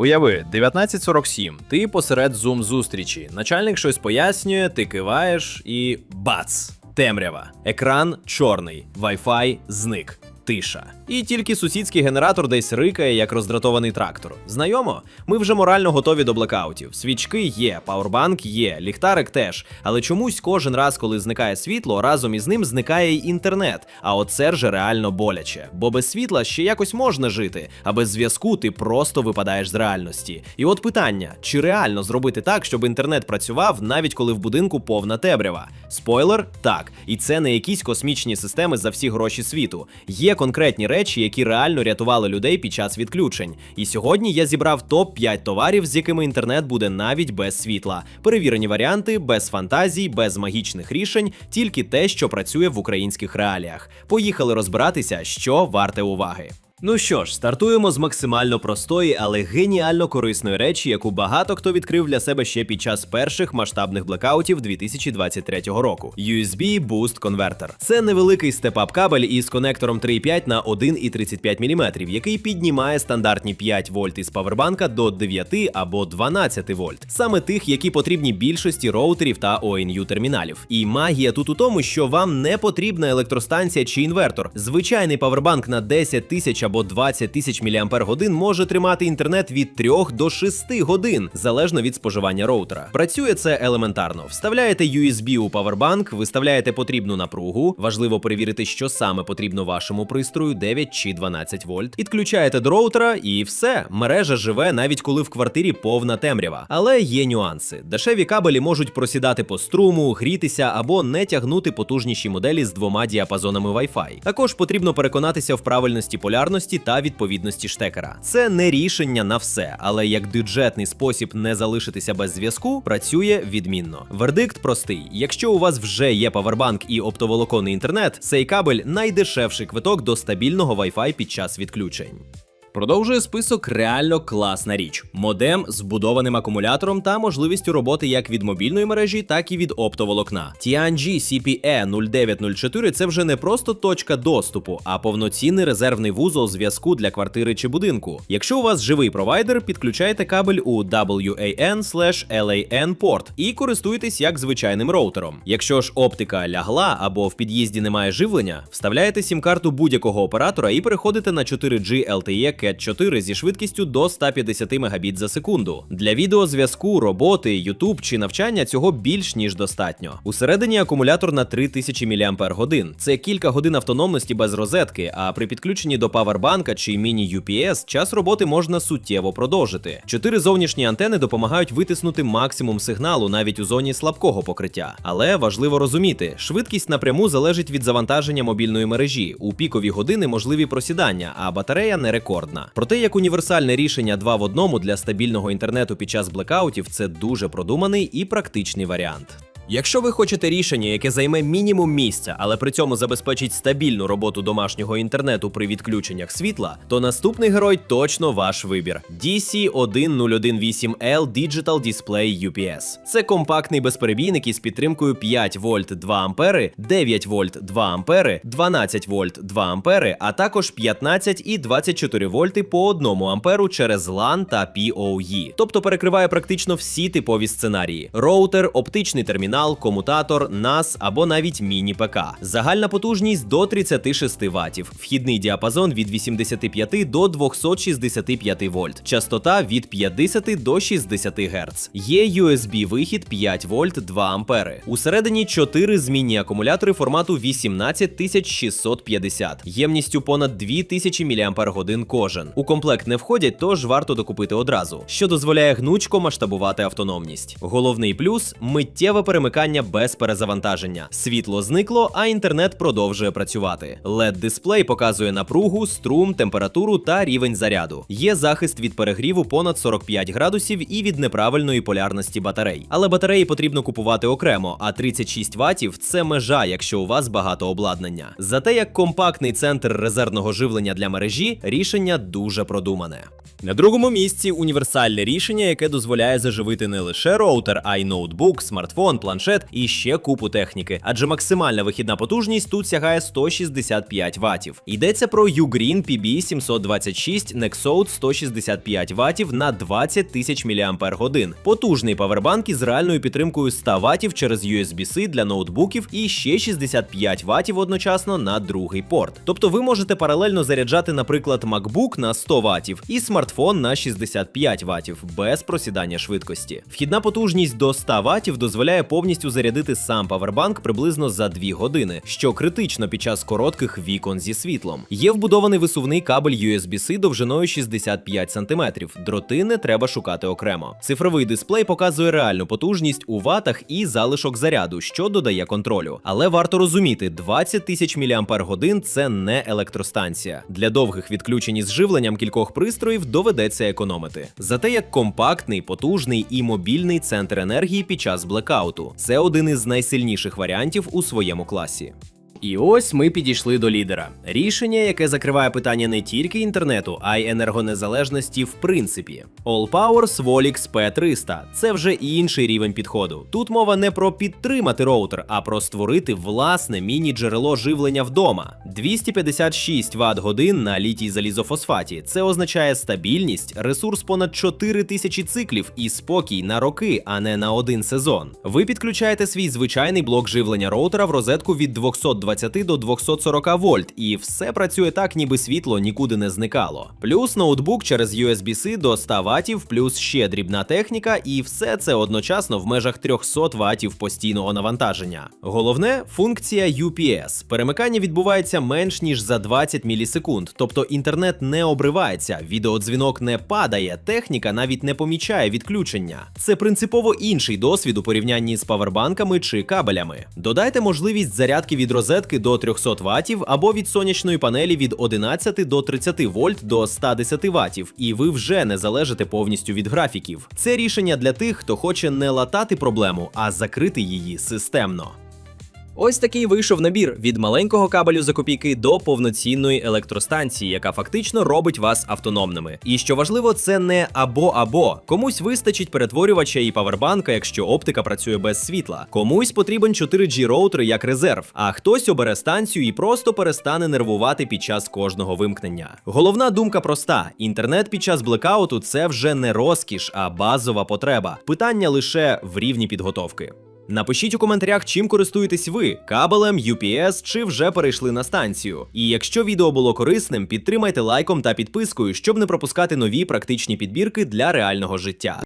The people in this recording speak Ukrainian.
Уяви, 1947, ти посеред зум зустрічі. Начальник щось пояснює, ти киваєш і бац! Темрява. Екран чорний, Wi-Fi зник. Тиша. І тільки сусідський генератор десь рикає, як роздратований трактор. Знайомо? Ми вже морально готові до блекаутів. Свічки є, пауербанк є, ліхтарик теж. Але чомусь кожен раз, коли зникає світло, разом із ним зникає й інтернет. А оце вже реально боляче. Бо без світла ще якось можна жити, а без зв'язку ти просто випадаєш з реальності. І от питання: чи реально зробити так, щоб інтернет працював, навіть коли в будинку повна темрява? Спойлер, так. І це не якісь космічні системи за всі гроші світу. Є конкретні речі, які реально рятували людей під час відключень. І сьогодні я зібрав топ 5 товарів, з якими інтернет буде навіть без світла. Перевірені варіанти, без фантазій, без магічних рішень, тільки те, що працює в українських реаліях. Поїхали розбиратися, що варте уваги. Ну що ж, стартуємо з максимально простої, але геніально корисної речі, яку багато хто відкрив для себе ще під час перших масштабних блекаутів 2023 року. USB Boost Converter. Це невеликий степап кабель із конектором 3,5 на 1,35 мм, який піднімає стандартні 5 вольт із павербанка до 9 або 12 вольт, саме тих, які потрібні більшості роутерів та ONU терміналів. І магія тут у тому, що вам не потрібна електростанція чи інвертор. Звичайний павербанк на 10 тисяч або 20 тисяч мАч може тримати інтернет від 3 до 6 годин, залежно від споживання роутера. Працює це елементарно. Вставляєте USB у павербанк, виставляєте потрібну напругу. Важливо перевірити, що саме потрібно вашому пристрою 9 чи 12 вольт. Підключаєте до роутера і все. Мережа живе навіть коли в квартирі повна темрява. Але є нюанси. Дешеві кабелі можуть просідати по струму, грітися або не тягнути потужніші моделі з двома діапазонами Wi-Fi. Також потрібно переконатися в правильності полярності та відповідності штекера. Це не рішення на все, але як бюджетний спосіб не залишитися без зв'язку, працює відмінно. Вердикт простий: якщо у вас вже є павербанк і оптоволоконний інтернет, цей кабель найдешевший квиток до стабільного Wi-Fi під час відключень. Продовжує список реально класна річ: модем з вбудованим акумулятором та можливістю роботи як від мобільної мережі, так і від оптоволокна. Tianji CPE 0904 це вже не просто точка доступу, а повноцінний резервний вузол зв'язку для квартири чи будинку. Якщо у вас живий провайдер, підключайте кабель у WAN/LAN порт і користуйтесь як звичайним роутером. Якщо ж оптика лягла або в під'їзді немає живлення, вставляєте сім-карту будь-якого оператора і переходите на 4G LTE Cat 4 зі швидкістю до 150 Мбіт за секунду. Для відеозв'язку, роботи, YouTube чи навчання цього більш ніж достатньо. Усередині акумулятор на 3000 мАч. Це кілька годин автономності без розетки, а при підключенні до павербанка чи міні-UPS час роботи можна суттєво продовжити. Чотири зовнішні антени допомагають витиснути максимум сигналу навіть у зоні слабкого покриття. Але важливо розуміти, швидкість напряму залежить від завантаження мобільної мережі. У пікові години можливі просідання, а батарея не рекордна. Проте як універсальне рішення два в одному для стабільного інтернету під час блекаутів це дуже продуманий і практичний варіант. Якщо ви хочете рішення, яке займе мінімум місця, але при цьому забезпечить стабільну роботу домашнього інтернету при відключеннях світла, то наступний герой точно ваш вибір: DC1018L Digital Display UPS. Це компактний безперебійник із підтримкою 5 вольт 2 ампери, 9 вольт 2 ампери, 12 вольт 2 ампери, а також 15 і 24 вольти по 1 амперу через LAN та PoE. Тобто перекриває практично всі типові сценарії: роутер, оптичний термінал комутатор, NAS або навіть міні-ПК. Загальна потужність до 36 Вт, вхідний діапазон від 85 до 265 вольт, частота від 50 до 60 Гц. Є USB-вихід 5 вольт 2 ампери. Усередині 4 змінні акумулятори формату 18650, ємністю понад 2000 мАч кожен. У комплект не входять, тож варто докупити одразу, що дозволяє гнучко масштабувати автономність. Головний плюс миттєве перемикання без перезавантаження. Світло зникло, а інтернет продовжує працювати. led дисплей показує напругу, струм, температуру та рівень заряду. Є захист від перегріву понад 45 градусів і від неправильної полярності батарей. Але батареї потрібно купувати окремо, а 36 ватів це межа, якщо у вас багато обладнання. Зате як компактний центр резервного живлення для мережі, рішення дуже продумане. На другому місці універсальне рішення, яке дозволяє заживити не лише роутер, а й ноутбук, смартфон, планшет планшет і ще купу техніки, адже максимальна вихідна потужність тут сягає 165 ватів. Йдеться про Ugreen PB726 Nexode 165 ватів на 20 тисяч мАч. Потужний павербанк із реальною підтримкою 100 ватів через USB-C для ноутбуків і ще 65 ватів одночасно на другий порт. Тобто ви можете паралельно заряджати, наприклад, MacBook на 100 ватів і смартфон на 65 ватів без просідання швидкості. Вхідна потужність до 100 ватів дозволяє повністю зарядити сам павербанк приблизно за 2 години, що критично під час коротких вікон зі світлом. Є вбудований висувний кабель USB-C довжиною 65 см. Дроти не треба шукати окремо. Цифровий дисплей показує реальну потужність у ватах і залишок заряду, що додає контролю. Але варто розуміти, 20 тисяч мАч це не електростанція. Для довгих відключень із живленням кількох пристроїв доведеться економити. Зате як компактний, потужний і мобільний центр енергії під час блекауту. Це один із найсильніших варіантів у своєму класі. І ось ми підійшли до лідера. Рішення, яке закриває питання не тільки інтернету, а й енергонезалежності в принципі. All Powers Volix P300 це вже інший рівень підходу. Тут мова не про підтримати роутер, а про створити власне міні-джерело живлення вдома. 256 Вт годин на літій залізофосфаті. Це означає стабільність, ресурс понад 4000 циклів і спокій на роки, а не на один сезон. Ви підключаєте свій звичайний блок живлення роутера в розетку від 220 до 240 вольт, і все працює так, ніби світло нікуди не зникало. Плюс ноутбук через USB-C до 100 ватів, плюс ще дрібна техніка, і все це одночасно в межах 300 ватів постійного навантаження. Головне функція UPS. Перемикання відбувається менш ніж за 20 мілісекунд, тобто інтернет не обривається, відеодзвінок не падає, техніка навіть не помічає відключення. Це принципово інший досвід у порівнянні з павербанками чи кабелями. Додайте можливість зарядки від розетки до 300 ватів або від сонячної панелі від 11 до 30 вольт до 110 ватів, і ви вже не залежите повністю від графіків. Це рішення для тих, хто хоче не латати проблему, а закрити її системно. Ось такий вийшов набір від маленького кабелю за копійки до повноцінної електростанції, яка фактично робить вас автономними. І що важливо, це не або-або. Комусь вистачить перетворювача і павербанка, якщо оптика працює без світла. Комусь потрібен 4G роутер як резерв, а хтось обере станцію і просто перестане нервувати під час кожного вимкнення. Головна думка проста: інтернет під час блекауту це вже не розкіш, а базова потреба. Питання лише в рівні підготовки. Напишіть у коментарях, чим користуєтесь ви кабелем, UPS чи вже перейшли на станцію. І якщо відео було корисним, підтримайте лайком та підпискою, щоб не пропускати нові практичні підбірки для реального життя.